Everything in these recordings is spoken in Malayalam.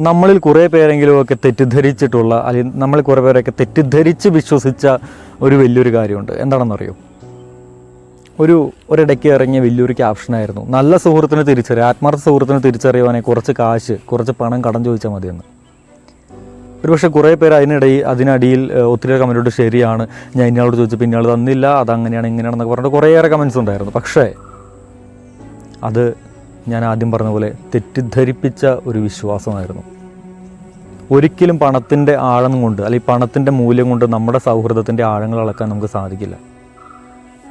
നമ്മളിൽ കുറേ പേരെങ്കിലും ഒക്കെ തെറ്റിദ്ധരിച്ചിട്ടുള്ള അല്ലെങ്കിൽ നമ്മൾ കുറേ പേരൊക്കെ തെറ്റിദ്ധരിച്ച് വിശ്വസിച്ച ഒരു വലിയൊരു കാര്യമുണ്ട്. എന്താണെന്നറിയോ? ഒരു ഒരിടയ്ക്ക് ഇറങ്ങിയ വലിയൊരു ക്യാപ്ഷനായിരുന്നു നല്ല സുഹൃത്തിന് തിരിച്ചറിയാം ആത്മാർത്ഥ സുഹൃത്തിന് തിരിച്ചറിയുവാനെ കുറച്ച് കാശ് കുറച്ച് പണം കടം ചോദിച്ചാൽ മതിയെന്ന്. ഒരുപക്ഷെ കുറേ പേര് അതിനിടയിൽ അതിനടിയിൽ ഒത്തിരി കമന്റോട് ശരിയാണ് ഞാൻ ഇന്നയാളോട് ചോദിച്ചു പിന്നെ ആൾ തന്നില്ല അതങ്ങനെയാണ് ഇങ്ങനെയാണെന്നൊക്കെ പറഞ്ഞിട്ട് കുറേയേറെ കമൻസ് ഉണ്ടായിരുന്നു. പക്ഷേ അത് ഞാൻ ആദ്യം പറഞ്ഞ പോലെ തെറ്റിദ്ധരിപ്പിച്ച ഒരു വിശ്വാസമായിരുന്നു. ഒരിക്കലും പണത്തിന്റെ ആഴം കൊണ്ട് അല്ലെങ്കിൽ പണത്തിന്റെ മൂല്യം കൊണ്ട് നമ്മുടെ സൗഹൃദത്തിന്റെ ആഴങ്ങൾ അളക്കാൻ നമുക്ക് സാധിക്കില്ല.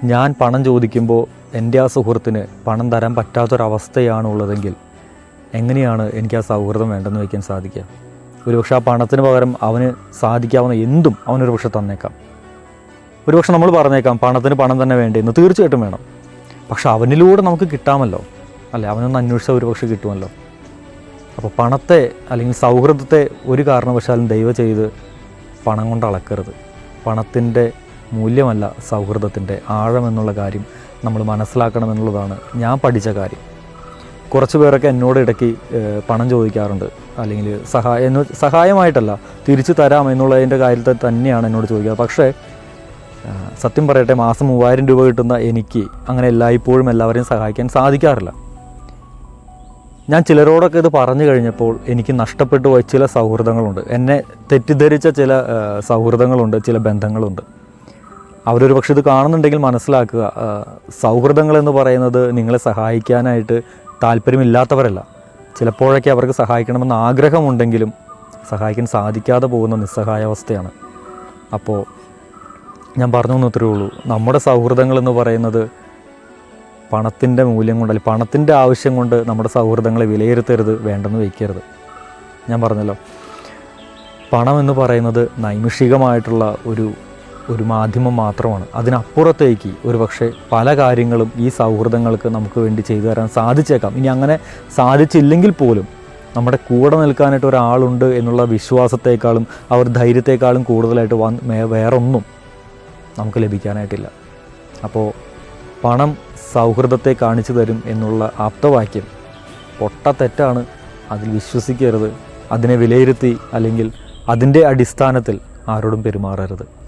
ഞാൻ പണം ചോദിക്കുമ്പോൾ എന്റെ ആ സുഹൃത്തിന് പണം തരാൻ പറ്റാത്തൊരവസ്ഥയാണ് ഉള്ളതെങ്കിൽ എങ്ങനെയാണ് എനിക്ക് ആ സൗഹൃദം വേണ്ടെന്ന് വയ്ക്കാൻ സാധിക്കുക? ഒരുപക്ഷെ ആ പണത്തിന് പകരം അവന് സാധിക്കാവുന്ന എന്തും അവനൊരു പക്ഷെ തന്നേക്കാം. ഒരുപക്ഷെ നമ്മൾ പറഞ്ഞേക്കാം പണത്തിന് പണം തന്നെ വേണ്ടിയെന്ന് തീർച്ചയായിട്ടും വേണം. പക്ഷെ അവനിലൂടെ നമുക്ക് കിട്ടാമല്ലോ. അല്ലെ? അവനൊന്ന് അന്വേഷിച്ചാൽ ഒരുപക്ഷെ കിട്ടുമല്ലോ. അപ്പോൾ പണത്തെ അല്ലെങ്കിൽ സൗഹൃദത്തെ ഒരു കാരണവശാലും ദൈവ ചെയ്ത് പണം കൊണ്ട് അളക്കരുത്. പണത്തിന്റെ മൂല്യമല്ല സൗഹൃദത്തിന്റെ ആഴമെന്നുള്ള കാര്യം നമ്മൾ മനസ്സിലാക്കണമെന്നുള്ളതാണ് ഞാൻ പഠിച്ച കാര്യം. കുറച്ച് പേരൊക്കെ എന്നോട് ഇടയ്ക്ക് പണം ചോദിക്കാറുണ്ട്. അല്ലെങ്കിൽ സഹായം സഹായമായിട്ടല്ല തിരിച്ചു തരാം എന്നുള്ളതിന്റെ കാര്യത്തിൽ തന്നെയാണ് എന്നോട് ചോദിക്കുക പക്ഷേ സത്യം പറയട്ടെ മാസം മൂവായിരം രൂപ കിട്ടുന്ന എനിക്ക് അങ്ങനെ എല്ലായ്പ്പോഴും എല്ലാവരെയും സഹായിക്കാൻ സാധിക്കാറില്ല. ഞാൻ ചിലരോടൊക്കെ ഇത് പറഞ്ഞു കഴിഞ്ഞപ്പോൾ എനിക്ക് നഷ്ടപ്പെട്ടു പോയ ചില സൗഹൃദങ്ങളുണ്ട്. എന്നെ തെറ്റിദ്ധരിച്ച ചില സൗഹൃദങ്ങളുണ്ട് ചില ബന്ധങ്ങളുണ്ട്. അവരൊരു പക്ഷെ ഇത് കാണുന്നുണ്ടെങ്കിൽ മനസ്സിലാക്കുക സൗഹൃദങ്ങൾ എന്ന് പറയുന്നത് നിങ്ങളെ സഹായിക്കാനായിട്ട് താല്പര്യമില്ലാത്തവരല്ല. ചിലപ്പോഴൊക്കെ അവർക്ക് സഹായിക്കണമെന്ന് ആഗ്രഹമുണ്ടെങ്കിലും സഹായിക്കാൻ സാധിക്കാതെ പോകുന്ന നിസ്സഹായാവസ്ഥയാണ്. അപ്പോൾ ഞാൻ പറഞ്ഞു തന്നത്രേ ഉള്ളൂ. നമ്മുടെ സൗഹൃദങ്ങൾ എന്ന് പറയുന്നത് പണത്തിന്റെ മൂല്യം കൊണ്ട് അല്ലെങ്കിൽ പണത്തിന്റെ ആവശ്യം കൊണ്ട് നമ്മുടെ സൗഹൃദങ്ങളെ വിലയിരുത്തരുത് വേണ്ടെന്ന് വയ്ക്കരുത്. ഞാൻ പറഞ്ഞല്ലോ. പണം എന്ന് പറയുന്നത് നൈമിഷികമായിട്ടുള്ള ഒരു ഒരു മാധ്യമം മാത്രമാണ്. അതിനപ്പുറത്തേക്ക് ഒരു പക്ഷേ പല കാര്യങ്ങളും ഈ സൗഹൃദങ്ങൾക്ക് നമുക്ക് വേണ്ടി ചെയ്തു തരാൻ സാധിച്ചേക്കാം. ഇനി അങ്ങനെ സാധിച്ചില്ലെങ്കിൽ പോലും നമ്മുടെ കൂടെ നിൽക്കാനായിട്ട് ഒരാളുണ്ട് എന്നുള്ള വിശ്വാസത്തെക്കാളും അവർ ധൈര്യത്തെക്കാളും കൂടുതലായിട്ട് വേറൊന്നും നമുക്ക് ലഭിക്കാനായിട്ടില്ല. അപ്പോൾ പണം സൗഹൃദത്തെ കാണിച്ചു തരും എന്നുള്ള ആപ്തവാക്യം. പൊട്ട തെറ്റാണ് അതിൽ വിശ്വസിക്കരുത്. അതിനെ വിലയിരുത്തി അല്ലെങ്കിൽ അതിന്റെ അടിസ്ഥാനത്തിൽ ആരോടും പെരുമാറരുത്.